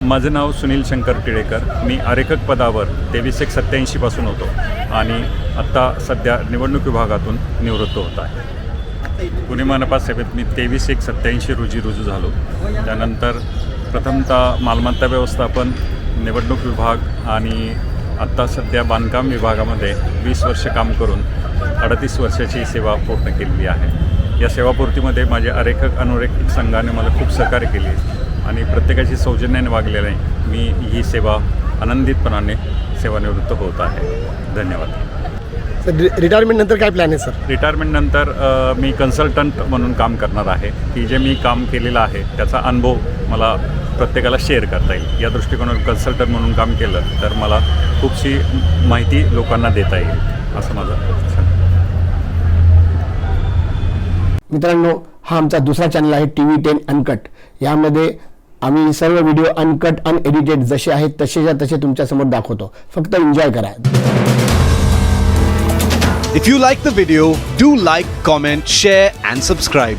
माझं नाव सुनील शंकर टिळेकर मी आरेखक पदावर तेवीस एक सत्त्याऐंशीपासून होतो आणि आत्ता सध्या निवडणूक विभागातून निवृत्त होत आहे. पुणे मनपा सेवेत मी तेवीस एक सत्त्याऐंशी रोजी रुजू झालो. त्यानंतर प्रथमतः मालमत्ता व्यवस्थापन निवडणूक विभाग आणि आत्ता सध्या बांधकाम विभागामध्ये वीस वर्ष काम करून अडतीस वर्षाची सेवा पूर्ण केलेली आहे. या सेवापूर्तीमध्ये माझ्या आरेखक अनुरेखक संघाने मला खूप सहकार्य केले आणि प्रत्येकाची सौजन्याने वागलेले मी ही सेवा आनंदितपणाने सेवानिवृत्त होत आहे. धन्यवाद. सर रिटायरमेंट नंतर काय प्लॅन आहे सर? रिटायरमेंटनंतर मी कन्सल्टंट म्हणून काम करणार आहे. की जे मी काम केलेलं आहे त्याचा अनुभव मला प्रत्येकाला शेअर करता येईल. या दृष्टिकोनातून कन्सल्टंट म्हणून काम केलं तर मला खूपशी माहिती लोकांना देता येईल. असं माझं मित्रांनो हा आमचा दुसरा चॅनल आहे टी व्ही टेन अनकट यामध्ये आम्ही सर्व व्हिडिओ अनकट अनएडिटेड जसे आहेत तसेच्या तसे तुमच्यासमोर दाखवतो. फक्त एन्जॉय करा. If you like the video do like comment share and subscribe